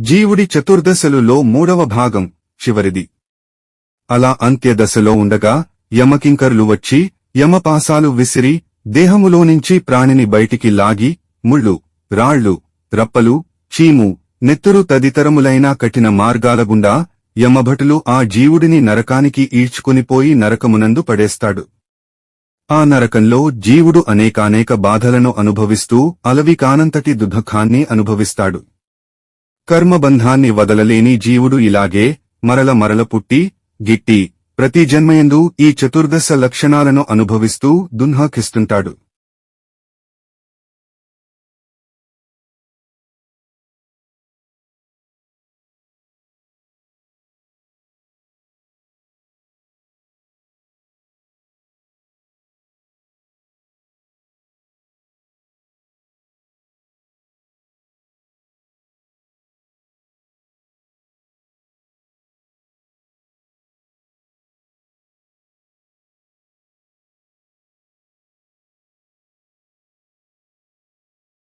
జీవుడి చతుర్దశలులో మూడవ భాగం చివరిది. అలా అంత్యదశలో ఉండగా యమకింకర్లు వచ్చి యమపాసాలు విసిరి దేహములోనించి ప్రాణిని బయటికి లాగి ముళ్ళు రాళ్ళు రప్పలు చీము నెత్తురు తదితరములైన కఠిన మార్గాల గుండా యమభటులు ఆ జీవుడిని నరకానికి ఈడ్చుకునిపోయి నరకమునందు పడేస్తాడు. ఆ నరకంలో జీవుడు అనేకానేక బాధలను అనుభవిస్తూ అలవి కానంతటి దుఃఖాన్ని అనుభవిస్తాడు. కర్మబంధాన్ని వదలలేని జీవుడు ఇలాగే మరల మరల పుట్టి గిట్టి ప్రతి జన్మయందు ఈ చతుర్దశ లక్షణాలను అనుభవిస్తూ దున్హాకిస్తుంటాడు.